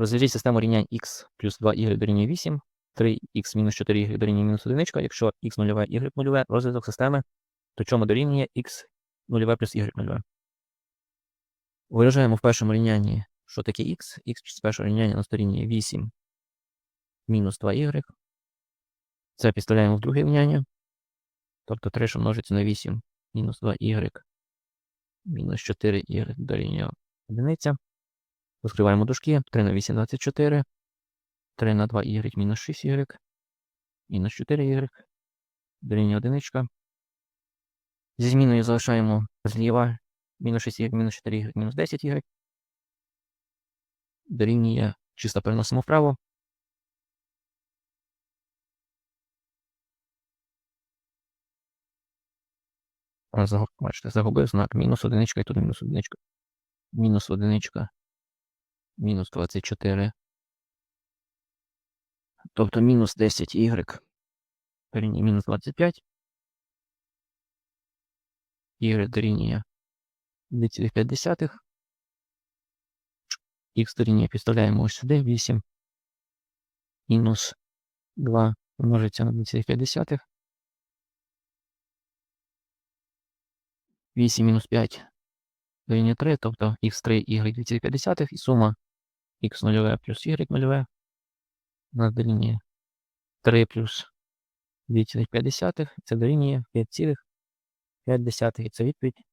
Розв'яжіть систему рівнянь x плюс 2y дорівнює 8, 3x мінус 4y дорівнює мінус 1, якщо x нульове, y нульове, розв'язок системи, то чому дорівнює x нульове плюс y нульове. Виражаємо в першому рівнянні, що таке x. x з першого рівняння на дорівнює 8 мінус 2y. Це підставляємо в друге рівняння. Тобто 3, що множиться на 8 мінус 2y мінус 4y дорівнює 1. Розкриваємо дужки. 3 на 8 – 24. 3 на 2y мінус 6y. Мінус 4y. Дорівнює 1. Зі зміною залишаємо зліва мінус 6y, мінус 4y, мінус 10y. Дорівнює чисто переносимо вправо. Загуб- Бачите, загубив знак мінус одиничка і тут мінус одиничка. Мінус одиничка. Мінус 24. Тобто мінус 10 y. Дорівнює мінус 25. Y дорівнює 2,5. Х дорівнює підставляємо ось сюди 8. Мінус 2 множиться на 2,5. 8 мінус 5 дорівнює 3, тобто х3 y 2,5 і сума х нульове плюс y нульове у нас дорівнює 3 плюс 2,5, це дорівнює 5,5, і це відповідь